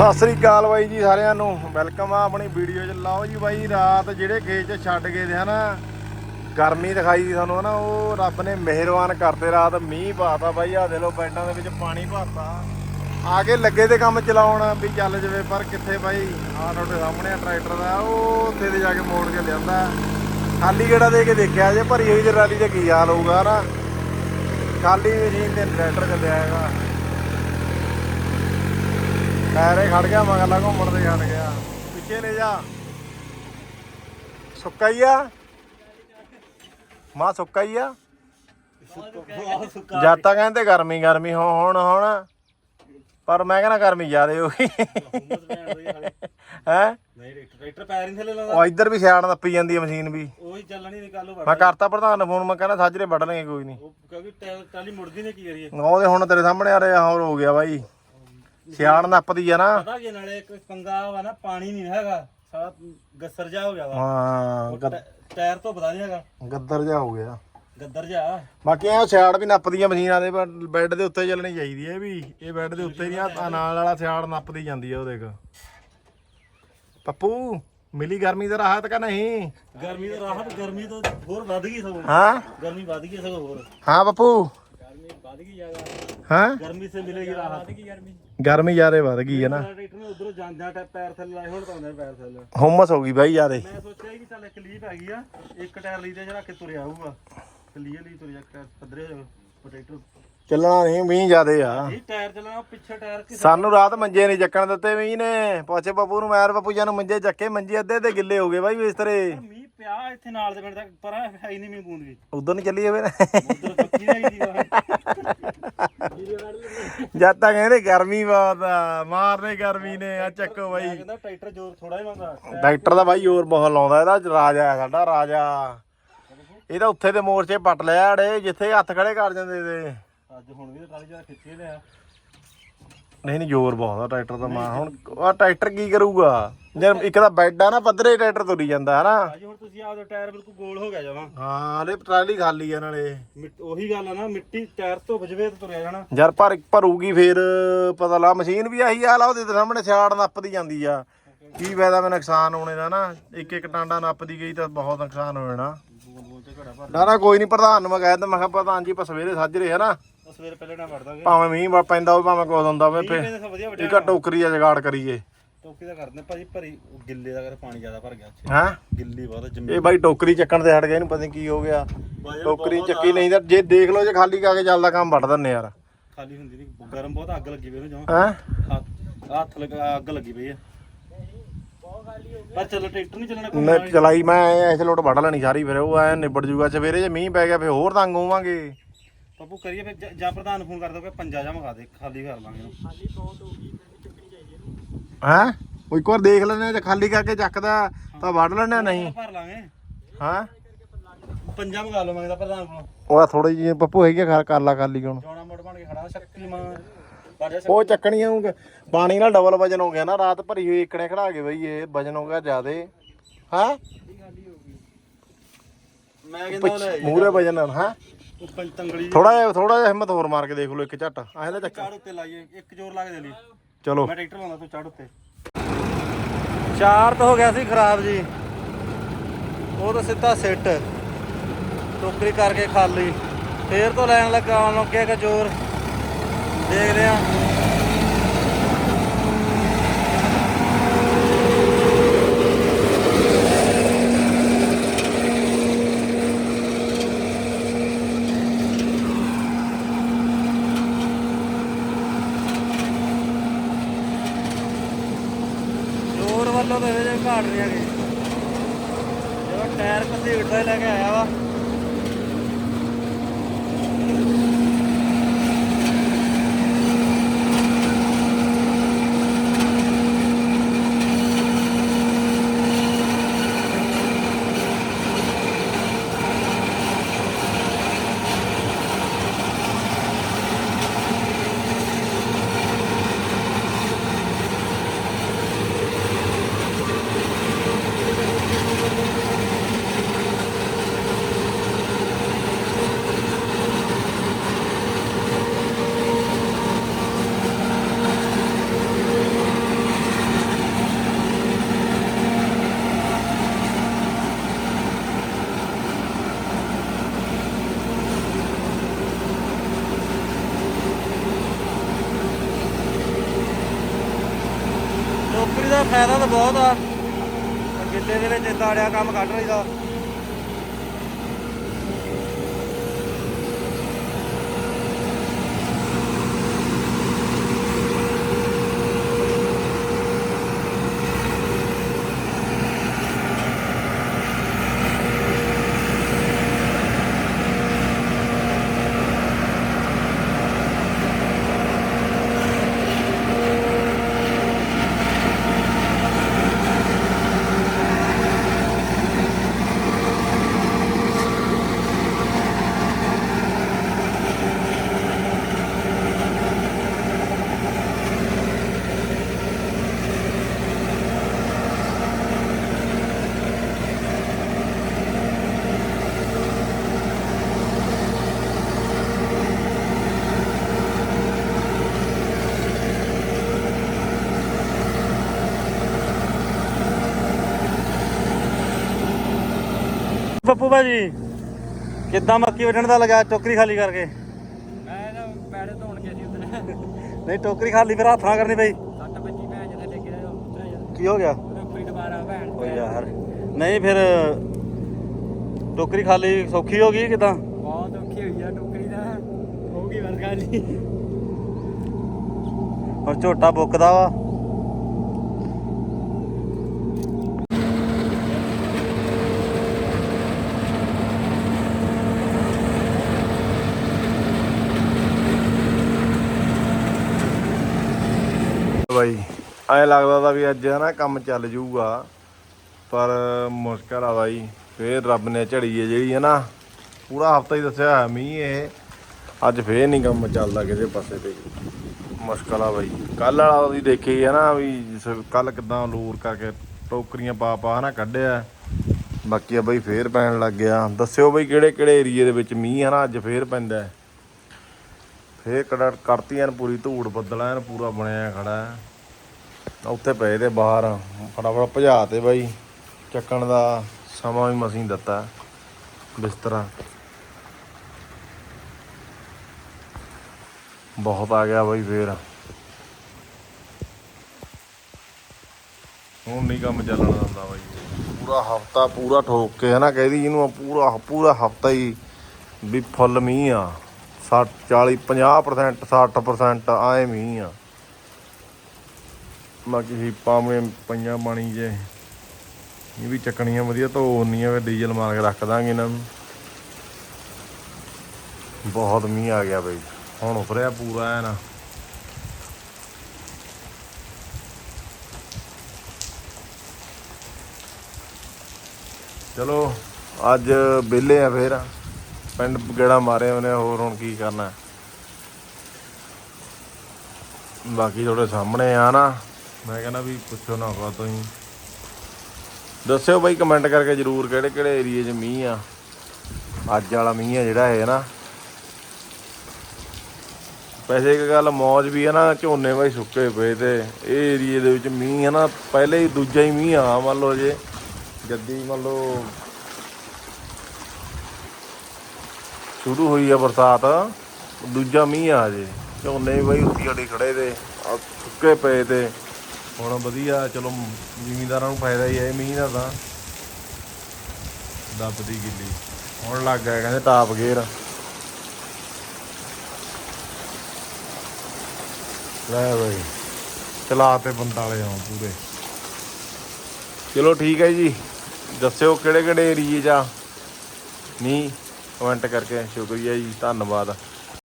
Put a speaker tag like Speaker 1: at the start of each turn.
Speaker 1: ਸਤਿ ਸ੍ਰੀ ਅਕਾਲ ਬਾਈ ਜੀ ਸਾਰਿਆਂ ਨੂੰ। ਵੈਲਕਮ ਆ ਆਪਣੀ ਵੀਡੀਓ 'ਚ। ਲਾਓ ਜੀ ਬਾਈ, ਰਾਤ ਜਿਹੜੇ ਖੇਤ 'ਚ ਛੱਡ ਗਏ ਦੇ ਹਨਾ, ਗਰਮੀ ਦਿਖਾਈ ਦੀ ਸਾਨੂੰ ਹਨਾ, ਉਹ ਰੱਬ ਨੇ ਮਿਹਰਬਾਨ ਕਰਤੇ ਰਾਤ। ਮੀਂਹ ਪਾਤਾ ਬਾਈ ਆ ਦੇ ਲੋ ਬੈਂਡਾਂ ਦੇ ਵਿੱਚ ਪਾਣੀ ਭਰਤਾ ਆ ਕੇ ਲੱਗੇ ਤੇ ਕੰਮ ਚਲਾਉਣ ਵੀ ਚੱਲ ਜਵੇ, ਪਰ ਕਿੱਥੇ ਬਾਈ? ਆ ਤੁਹਾਡੇ ਸਾਹਮਣੇ ਆ, ਟਰੈਕਟਰ ਦਾ। ਉਹ ਉੱਥੇ ਤੇ ਜਾ ਕੇ ਮੋੜ ਕੇ ਲਿਆਂਦਾ। ਖਾਲੀ ਗੇੜਾ ਦੇ ਕੇ ਦੇਖਿਆ ਜੇ ਭਰੀ ਹੋਈ ਜਰਾਲੀ ਤੇ ਕੀ ਹਾਲ ਹੋਊਗਾ ਨਾ ਖਾਲੀ ਮਸ਼ੀਨ ਤੇ ਟਰੈਕਟਰ ਚੱਲਿਆ ਹੈਗਾ। ਟਾਇਰੇ ਖੜ ਗਿਆ ਮਗਰਲਾ ਘੁੰਮਣ ਤੇ ਖੜ ਗਿਆ। ਪਿੱਛੇ ਲੈ ਜਾ। ਸੁੱਕਾ ਹੀ ਆ। ਮਾ ਸੁੱਕਾ ਹੀ ਆ। ਜਦ ਤਾਂ ਕਹਿੰਦੇ ਗਰਮੀ ਗਰਮੀ ਹੋ ਹੁਣ ਹੁਣ। ਪਰ ਮੈਂ ਕਹਿੰਦਾ ਗਰਮੀ ਜ਼ਿਆਦੇ ਹੋ ਗਈ। ਹੈ?
Speaker 2: ਨਹੀਂ ਟਰੈਕਟਰ ਪੈਰ ਨਹੀਂ ਥੱਲੇ ਲਾਉਂਦਾ।
Speaker 1: ਉਹ ਇੱਧਰ ਵੀ ਸਿਆੜ ਨੱਪੀ ਜਾਂਦੀ ਹੈ ਮਸ਼ੀਨ ਵੀ।
Speaker 2: ਉਹੀ ਚੱਲਣੀ ਨਹੀਂ ਕੱਲ ਉਹ
Speaker 1: ਮੈਂ ਕਰਤਾ ਪ੍ਰਧਾਨ ਨੂੰ ਫੋਨ ਮੈਂ ਕਹਿੰਦਾ ਸਾਜਰੇ ਵੱਢ ਲਾਂਗੇ ਕੋਈ ਨਹੀਂ
Speaker 2: ਉਹ ਕਿਉਂਕਿ ਟਾਲੀ ਮੁੜਦੀ ਨੇ ਕੀ ਕਰੀਏ।
Speaker 1: ਉਹਦੇ ਹੁਣ ਤੇਰੇ ਸਾਹਮਣੇ ਆ ਰਿਹਾ ਹੋਰ ਹੋ ਗਿਆ ਬਾਈ। ਸਿਆੜ ਨੱਪਦੀ ਆ ਨਾ।
Speaker 2: ਪਤਾ ਕੀ ਨਾਲੇ ਇੱਕ ਪੰਗਾ ਵਾ ਨਾ ਪਾਣੀ ਨਹੀਂ ਹੈਗਾ ਸਾਰਾ ਗੱਸਰ ਜਾ ਹੋ ਗਿਆ ਵਾ।
Speaker 1: ਹਾਂ
Speaker 2: ਉਹ ਟੈ- ਟਾਇਰ ਤੋਂ ਪਤਾ ਨਹੀਂ ਹੈਗਾ।
Speaker 1: ਗੱਦਰ ਜਾ ਹੋ ਗਿਆ।
Speaker 2: ਗੱਦਰ ਜਾ
Speaker 1: ਬਾਕੀ ਇਹ ਸਿਆੜ ਵੀ ਨੱਪਦੀਆਂ ਮਸ਼ੀਨਾਂ ਦੇ ਪਰ ਬੈੱਡ ਦੇ ਉੱਤੇ ਚੱਲਣੀ ਚਾਹੀਦੀ ਹੈ ਵੀ। ਇਹ ਬੈੱਡ ਦੇ ਉੱਤੇ ਨਹੀਂ ਆ ਨਾਲ ਵਾਲਾ ਸਿਆੜ ਨੱਪਦੀ ਜਾਂਦੀ ਹੈ ਉਹ ਦੇਖ। ਪੱਪੂ ਮਿਲੀ ਗਰਮੀ ਦਾ ਰਾਹਤ ਕਾ ਨਹੀਂ?
Speaker 2: ਗਰਮੀ ਤੋਂ ਰਾਹਤ ਗਰਮੀ ਤੋਂ ਹੋਰ ਵੱਧ ਗਈ ਸਗੋਂ।
Speaker 1: ਹਾਂ?
Speaker 2: ਗਰਮੀ ਵੱਧ ਗਈ ਸਗੋਂ ਹੋਰ।
Speaker 1: ਹਾਂ ਪੱਪੂ।
Speaker 2: ਵੱਧ ਗਈ ਜ਼ਿਆਦਾ।
Speaker 1: ਹਾਂ?
Speaker 2: ਗਰਮੀ ਸੇ ਮਿਲੇਗੀ ਰਾਹਤ। ਵੱਧ ਗਈ ਗਰਮੀ
Speaker 1: ਗਰਮੀ ਜ਼ਿਆਦੇ ਵੱਧ ਗਈ ਹੈ ਨਾ।
Speaker 2: ਟਰੈਕਟਰ ਨੇ ਉਧਰੋਂ ਜਾਂਦਿਆਂ ਟੈ ਪੈਰ ਥੱਲੇ ਲਾਏ ਹੁਣ ਤਾਂ ਆਉਂਦੇ ਪੈਰ ਥੱਲੇ।
Speaker 1: ਹੁਮਸ ਹੋ ਗਈ ਬਾਈ ਜ਼ਿਆਦੇ।
Speaker 2: ਮੈਂ ਸੋਚਿਆ ਕਿ ਚੱਲ ਇੱਕ ਲੀਪ ਹੈਗੀ ਆ ਇੱਕ ਟਾਇਰ ਲਈ ਤੇ ਜਿਹੜਾ ਕਿ ਤੁਰਿਆ ਆਊਗਾ। ਕਲੀਅਰ ਲਈ ਤੁਰਿਆ ਟਾਇਰ ਪੱਧਰੇ ਹੋ ਟਰੈਕਟਰ।
Speaker 1: ਚੱਲਣਾ ਨਹੀਂ ਮੀਂਹ ਜ਼ਿਆਦੇ ਆ।
Speaker 2: ਇਹ ਟਾਇਰ ਚੱਲਣਾ ਉਹ ਪਿੱਛੇ ਟਾਇਰ ਕਿਸੇ
Speaker 1: ਸਾਨੂੰ ਰਾਤ ਮੰਜੇ ਨਹੀਂ ਚੱਕਣ ਦਿੱਤੇ ਮੀਂਹ ਨੇ। ਪੁੱਛੇ ਪੱਪੂ ਨੂੰ ਮੈਰ ਪੱਪੂ ਜੀ ਨੂੰ ਮੰਜੇ ਚੱਕੇ ਮੰਜੇ ਅੱਧੇ ਤੇ ਗਿੱਲੇ ਹੋ ਗਏ ਬਾਈ ਬਿਸਤਰੇ।
Speaker 2: ਮੀਂਹ ਪਿਆ ਇੱਥੇ ਨਾਲ ਦੇ ਪਿੰਡ ਤੱਕ ਪਰ ਹੈ ਹੀ ਨਹੀਂ ਮੀਂਹ ਬੂੰਦ ਵੀ
Speaker 1: ਉਧਰ ਨਹੀਂ ਚੱਲੀ ਜਾਵੇ ਨਾ
Speaker 2: ਉਧਰ ਪੱਕੀ ਨਹੀਂ ਦੀ
Speaker 1: ਜਦ ਤੱਕ ਕਹਿੰਦੇ ਗਰਮੀ ਬਹੁਤ ਆ ਮਾਰਨੇ ਗਰਮੀ ਨੇ ਆ ਚੱਕੋ ਬਾਈ।
Speaker 2: ਕਹਿੰਦਾ ਟਰੈਕਟਰ ਜ਼ੋਰ ਥੋੜਾ ਹੀ ਲਾਉਂਦਾ।
Speaker 1: ਡਾਕਟਰ ਦਾ ਬਾਈ ਹੋਰ ਬਹੁਤ ਲਾਉਂਦਾ ਇਹਦਾ ਰਾਜਾ ਹੈ ਸਾਡਾ ਰਾਜਾ। ਇਹਦਾ ਉੱਥੇ ਦੇ ਮੋਰਚੇ ਪੱਟ ਲਿਆ ਅੜੇ ਜਿੱਥੇ ਹੱਥ ਖੜੇ ਕਰ ਜਾਂਦੇ ਤੇ।
Speaker 2: ਅੱਜ ਹੁਣ ਵੀ ਟਰਾਲੀ ਜਿਹਾ ਖਿੱਚੇ ਲਿਆ
Speaker 1: ਨਹੀਂ ਨਹੀਂ ਜ਼ੋਰ ਬਹੁਤ ਆ ਟਰੈਕਟਰ ਦਾ ਮਾਂ। ਹੁਣ ਆ ਟਰੈਕਟਰ ਕੀ ਕਰੂਗਾ? ਜੇ ਇੱਕ ਤਾਂ ਬੈੱਡ ਆ ਨਾ ਪੱਧਰੇ ਟਰੈਕਟਰ ਤੁਰੀ ਜਾਂਦਾ ਹਨਾ?
Speaker 2: ਅੱਜ ਹੁਣ ਤੁਸੀਂ ਆਪਦਾ ਟਾਇਰ ਬਿਲਕੁਲ ਗੋਲ ਹੋ ਗਿਆ ਜਾਵਾਂ
Speaker 1: ਹਾਂ ਹਲੇ ਟਰਾਲੀ ਖਾਲੀ ਆ ਨਾਲੇ।
Speaker 2: ਮਿੱਟ- ਉਹੀ ਗੱਲ ਆ ਨਾ ਮਿੱਟੀ ਟਾਇਰ ਤੋਂ ਵਜਵੇ ਤੇ ਤੁਰਿਆ ਜਾਣਾ।
Speaker 1: ਯਾਰ ਭਰ ਭਰੂਗੀ ਫੇਰ ਪਤਾ ਲਾ ਮਸ਼ੀਨ ਵੀ ਆਹੀ ਹਾਲ ਆ ਉਹਦੇ ਤੇ ਸਾਹਮਣੇ ਸਿਆੜ ਨੱਪਦੀ ਜਾਂਦੀ ਆ। ਕੀ ਫਾਇਦਾ ਮੈਂ ਨੁਕਸਾਨ ਹੋਣੇ ਦਾ ਨਾ ਇੱਕ ਇੱਕ ਟਾਂਡਾ ਨੱਪਦੀ ਗਈ ਤਾਂ ਬਹੁਤ ਨੁਕਸਾਨ ਹੋ ਜਾਣਾ।
Speaker 2: ਤੇ ਘੜਾ ਭਰ
Speaker 1: ਨਾ ਨਾ ਕੋਈ ਨਹੀਂ ਪ੍ਰਧਾਨ ਨੂੰ ਮੈਂ ਕਹਿ ਦਿੰਦਾ ਮੈਂ ਕਿਹਾ ਪ੍ਰਧਾਨ ਜੀ ਆਪਾਂ ਸਵੇਰੇ ਸਾਜਰੇ ਹੈ ਨਾ
Speaker 2: ਉਹ ਸਵੇਰ ਪਹਿਲੇ ਨਾ ਵੜ ਦਾਂਗੇ।
Speaker 1: ਭਾਵੇਂ ਮੀਂਹ ਵਾ ਪੈਂਦਾ ਹੋਵੇ ਭਾਵੇਂ ਕੁਝ ਹੁੰਦਾ ਹੋਵੇ ਫੇ
Speaker 2: ਇਹਨੇ ਸਭ ਵਧੀਆ ਵੱਡਿਆ
Speaker 1: ਇੱਕ ਟੋਕਰੀ ਆ ਜਗਾੜ ਕਰੀਏ।
Speaker 2: ਟੋਕੀ ਦਾ ਕਰਦੇ ਭਾਜੀ ਭਰੀ ਉਹ ਗਿੱਲੇ ਦਾ ਕਰ ਪਾਣੀ ਜ਼ਿਆਦਾ ਭਰ ਗਿਆ ਅੱਛੇ
Speaker 1: ਹਾਂ?
Speaker 2: ਗਿੱਲੀ ਬਹੁਤ ਜ਼ਮੀਨ
Speaker 1: ਇਹ ਬਾਈ ਟੋਕਰੀ ਚੱਕਣ ਤੇ ਹਟ ਗਿਆ ਇਹਨੂੰ ਪਤਾ ਨਹੀਂ ਕੀ ਹੋ ਗਿਆ। ਟੋਕਰੀ ਚੱਕੀ ਨਹੀਂ ਤਾਂ ਜੇ ਦੇਖ ਲਓ ਜੇ ਖਾਲੀ ਕਾ ਕੇ ਚੱਲਦਾ ਕੰਮ ਵੱਢ ਦਿੰਨੇ ਯਾਰ।
Speaker 2: ਖਾਲੀ ਹੁੰਦੀ ਨਹੀਂ ਗਰਮ ਬਹੁਤ ਅੱਗ ਲੱਗੀ ਪਈ ਉਹਨੂੰ ਜਮਾਂ।
Speaker 1: ਹੈ?
Speaker 2: ਹੱਥ ਹੱਥ ਲਗਾ ਅੱਗ ਲੱਗੀ ਪਈ ਆ। ਪਰ ਚਲੋ ਟਰੈਕਟਰ ਨਹੀਂ ਚੱਲਣਾ ਕੋਈ
Speaker 1: ਮੈਂ ਚਲਾਈ ਮੈਂ ਐਸੇ ਲੋਟ ਵੱਢ ਲੈਣੀ ਸਾਰੀ ਫਿਰ ਉਹ ਐ ਨਿਬੜ ਜੂਗਾ। ਸਵੇਰੇ ਜੇ ਮੀਂਹ ਪੈ ਗਿਆ ਫਿਰ ਹੋਰ ਤੰਗ ਹੋਵਾਂਗੇ।
Speaker 2: ਪੱਪੂ ਕਰੀਏ ਫਿਰ ਜ- ਜਾਂ ਪ੍ਰਧਾਨ ਨੂੰ ਫੋਨ ਕਰ ਦੋ ਕਿ ਪੰਜਾ ਜਾ ਮਗਾ ਦੇ ਖਾਲੀ ਕਰ ਲਾਂਗੇ। ਇਹਨੂੰ
Speaker 1: ਹੈ? ਉਹ ਇੱਕ ਵਾਰ ਦੇਖ ਲੈਣੇ ਜੇ ਖਾਲੀ ਕਰਕੇ ਚੱਕਦਾ ਤਾਂ ਵੱਢ ਲੈਣੇ ਨਹੀਂ?
Speaker 2: ਭਰ ਲਾਂਗੇ।
Speaker 1: ਹਾਂ?
Speaker 2: ਪੰਜਾ ਮਗਾ ਲਵਾਂਗੇ ਤਾਂ ਪ੍ਰਧਾਨ ਕੋਲੋਂ।
Speaker 1: ਉਹ ਥੋੜੀ ਜਿਹੀ ਪੱਪੂ ਹੈਗੀ ਆ ਘਰ ਕਰ ਲਾ ਖਾਲੀ ਹੁਣ।
Speaker 2: ਜੋਣਾ ਮੋੜ ਬਣ ਕੇ ਖੜਾ ਸ਼ਕਤੀਮਾਨ ਪਰ ਜੇ
Speaker 1: ਉਹ ਚੱਕਣੀ ਆਉਂਗਾ ਪਾਣੀ ਨਾਲ ਡਬਲ ਵਜਨ ਹੋ ਗਿਆ ਨਾ ਰਾਤ ਭਰੀ ਹੋਈ ਇਕਣੇ ਖੜਾ ਕੇ ਬਈ ਇਹ ਵਜਨ ਹੋ ਗਿਆ ਜ਼ਿਆਦੇ। ਹਾਂ?
Speaker 2: ਮੈਂ ਕਹਿੰਦਾ ਲੈ
Speaker 1: ਮੂਰੇ ਵਜਨ ਹਾਂ?
Speaker 2: ਉਹ
Speaker 1: ਥੋੜਾ ਜਿਹਾ ਥੋੜਾ ਜਿਹਾ ਹਿੰਮਤ ਹੋਰ ਮਾਰ ਕੇ ਦੇਖ ਲਓ ਇੱਕ ਝੱਟ। ਆਹ ਦਾ ਚੱਕ।
Speaker 2: ਚਾੜ ਉੱਤੇ ਲਾਈਏ ਇੱਕ ਜ਼ੋਰ ਲਾ ਕੇ ਦੇ ਲਈ।
Speaker 1: ਚਲੋ।
Speaker 2: ਮੈਂ ਟਰੈਕਟਰ ਲਾਉਂਦਾ ਤੂੰ ਚੜ ਉੱਤੇ। ਚਾਰ ਤਾਂ ਹੋ ਗਿਆ ਸੀ ਖਰਾਬ ਜੀ। ਉਹ ਤਾਂ ਸਿੱਧਾ ਸਿੱਟ। ਟੋਕਰੀ ਕਰਕੇ ਖਾਲੀ। ਫੇਰ ਤੋਂ ਲੈਣ ਲੱਗਾ ਆਉਣ ਲੱਗਿਆ ਕਿ ਜ਼ੋਰ। ਦੇਖਦੇ ਆ ਜ਼ੋਰ ਵੱਲੋਂ ਤਾਂ ਇਹਦੇ 'ਚ ਘਾਟ ਨਹੀਂ ਹੈਗੀ। ਜਿਹੜਾ ਟਾਇਰ ਘਸੀਟਦਾ ਹੀ ਲੈ ਕੇ ਆਇਆ ਵਾ। ਬਹੁਤ ਆ। ਗਿੱਲੇ ਦੇ ਵਿੱਚ ਤਾੜਿਆ ਕੰਮ ਕੱਢ ਰਹੀਦਾ ਪੱਪੂ ਭਾਜੀ? ਕਿੱਦਾਂ ਮੱਕੀ ਵੱਢਣ ਦਾ ਲਗਾ? ਟੋਕਰੀ ਖਾਲੀ ਕਰਕੇ।
Speaker 3: ਮੈਂ ਨਾ ਪੈੜੇ ਧੋਣ ਕੇ ਸੀ ਉਧਰ।
Speaker 2: ਨਹੀਂ ਟੋਕਰੀ ਖਾਲੀ ਫਿਰ ਹੱਥ ਕਰਨੀ ਪਈ।
Speaker 3: ਸੱਟ ਵੱਜੀ ਭੈਣ ਜਿਹਦੇ ਡਿੱਗ
Speaker 2: ਕੀ ਹੋ ਗਿਆ?
Speaker 3: ਰੁਪਈ ਦੁਬਾਰਾ ਭੈਣ
Speaker 2: ਓ ਯਾਰ। ਨਹੀਂ ਫਿਰ ਟੋਕਰੀ ਖਾਲੀ ਸੌਖੀ ਹੋ ਗਈ ਕਿਦਾਂ?
Speaker 3: ਬਹੁਤ ਔਖੀ ਹੋਈ ਆ ਟੋਕਰੀ ਦਾ ਹੋਊਗੀ ਵਰਗਾ ਨਹੀਂ।
Speaker 2: ਹੁਣ ਝੋਟਾ ਬੁੱਕਦਾ ਵਾ
Speaker 1: ਬਾਈ ਐ ਲੱਗਦਾ ਤਾਂ ਵੀ ਅੱਜ ਨਾ ਕੰਮ ਚੱਲ ਜਾਊਗਾ ਪਰ ਮੁਸ਼ਕਲ ਆ ਬਾਈ। ਫੇਰ ਰੱਬ ਨੇ ਝੜੀ ਹੈ ਜਿਹੜੀ ਹੈ ਨਾ ਪੂਰਾ ਹਫਤਾ ਹੀ ਦੱਸਿਆ ਹੋਇਆ ਮੀਂਹ ਇਹ। ਅੱਜ ਫੇਰ ਨਹੀਂ ਕੰਮ ਚੱਲਦਾ ਕਿਸੇ ਪਾਸੇ ਤੇ। ਮੁਸ਼ਕਲ ਆ ਬਾਈ। ਕੱਲ ਵਾਲਾ ਤੁਸੀਂ ਦੇਖੀ ਹੈ ਨਾ ਵੀ ਕੱਲ ਕਿਦਾਂ ਲੂਰ ਕਰਕੇ ਟੋਕਰੀਆਂ ਪਾ ਪਾ ਹਨਾ ਕੱਢਿਆ। ਬਾਕੀ ਆ ਬਾਈ ਫੇਰ ਪੈਣ ਲੱਗ ਗਿਆ। ਦੱਸਿਓ ਬਾਈ ਕਿਹੜੇ ਕਿਹੜੇ ਏਰੀਏ ਦੇ ਵਿੱਚ ਮੀਂਹ ਹੈ ਨਾ ਅੱਜ ਫੇਰ ਪੈਂਦਾ ਹੈ। ਫੇਰ ਕਰਤੀ ਐਨ ਪੂਰੀ ਧੂੜ ਬੱਦਲ ਐਨ ਪੂਰਾ ਬਣਿਆ ਖੜਾ ਹੈ। ਉੱਥੇ ਪਏ ਤੇ ਬਾਹਰ। ਫਟਾਫਟ ਭਜਾ ਤੇ ਬਾਈ। ਚੱਕਣ ਦਾ ਸਮਾਂ ਵੀ ਮਸੀਂ ਦਿੱਤਾ। ਬਿਸਤਰਾ। ਬਹੁਤ ਆ ਗਿਆ ਬਾਈ ਫੇਰ। ਹੁਣ ਨਹੀਂ ਕੰਮ ਚੱਲਣ ਹੁੰਦਾ ਬਾਈ। ਪੂਰਾ ਹਫਤਾ ਪੂਰਾ ਠੋਕ ਕੇ ਹੈ ਨਾ ਕਹਿਦੀ ਇਹਨੂੰ, ਪੂਰਾ ਪੂਰਾ ਹਫਤਾ ਹੀ ਵੀ ਫੁੱਲ ਮੀਂਹ ਆ। 60 40 50% 60% ਆਏ ਮੀਂਹ ਆ। ਬਾਕੀ ਹੀਪਾਂ ਮੇ ਪਈਆਂ ਪਾਣੀ ਜੇ। ਇਹ ਵੀ ਚੱਕਣੀਆਂ ਵਧੀਆ ਧੋਣੀਆਂ ਵੇ, ਡੀਜ਼ਲ ਮਾਰ ਕੇ ਰੱਖ ਦਾਂਗੇ ਇਹਨਾਂ ਨੂੰ। ਬਹੁਤ ਮੀਂਹ ਆ ਗਿਆ ਬਈ, ਹੁਣ ਉਪਰਿਆ ਪੂਰਾ ਐ ਨਾ ਚਲੋ, ਅੱਜ ਵਿਹਲੇ ਆ ਫੇਰ। ਪਿੰਡ ਗੇੜਾ ਮਾਰੇ ਉਹਨੇ, ਹੋਰ ਹੁਣ ਕੀ ਕਰਨਾ। ਬਾਕੀ ਤੁਹਾਡੇ ਸਾਹਮਣੇ ਆ ਨਾ। ਮੈਂ ਕਹਿੰਦਾ ਵੀ ਪੁੱਛੋ ਨਾ ਕੋ ਤੁਸੀਂ। ਦੱਸਿਓ ਬਾਈ ਕਮੈਂਟ ਕਰਕੇ ਜਰੂਰ ਕਿਹੜੇ ਕਿਹੜੇ ਏਰੀਏ 'ਚ ਮੀਂਹ ਆ। ਅੱਜ ਵਾਲਾ ਮੀਂਹ ਆ ਜਿਹੜਾ ਹੈ ਨਾ। ਵੈਸੇ ਇੱਕ ਗੱਲ ਮੌਜ ਵੀ ਹੈ ਨਾ, ਝੋਨੇ ਬਾਈ ਸੁੱਕੇ ਪਏ ਤੇ ਇਹ ਏਰੀਏ ਦੇ ਵਿੱਚ ਮੀਂਹ ਹੈ ਨਾ, ਪਹਿਲੇ ਹੀ ਦੂਜਾ ਹੀ ਮੀਂਹ ਆ, ਮੰਨ ਲਓ ਜੇ। ਜੱਦੀ ਮੰਨ ਲਓ ਸ਼ੁਰੂ ਹੋਈ ਆ ਬਰਸਾਤ, ਦੂਜਾ ਮੀਂਹ ਆ ਜੇ ਝੋਨੇ ਬਾਈ ਉੱਤੀ ਅੜੀ ਖੜੇ ਤੇ ਸੁੱਕੇ ਪਏ ਤੇ। ਹੁਣ ਵਧੀਆ, ਚਲੋ ਜ਼ਿਮੀਂਦਾਰਾਂ ਨੂੰ ਫਾਇਦਾ ਹੀ ਹੈ ਮੀਂਹ ਦਾ ਤਾਂ। ਦੱਬਦੀ ਗਿੱਲੀ। ਹੁਣ ਲੱਗ ਗਿਆ, ਕਹਿੰਦੇ ਟਾਪ ਗੇਅਰ। ਲੈ ਬਈ, ਚਲਾ ਤੇ ਬੰਦਾ ਆਉਂ ਪੂਰੇ। ਚਲੋ ਠੀਕ ਹੈ ਜੀ, ਦੱਸਿਓ ਕਿਹੜੇ ਕਿਹੜੇ ਏਰੀਏ ਚ ਆ। ਨਹੀਂ ਕਮੈਂਟ ਕਰਕੇ, ਸ਼ੁਕਰੀਆ ਜੀ, ਧੰਨਵਾਦ।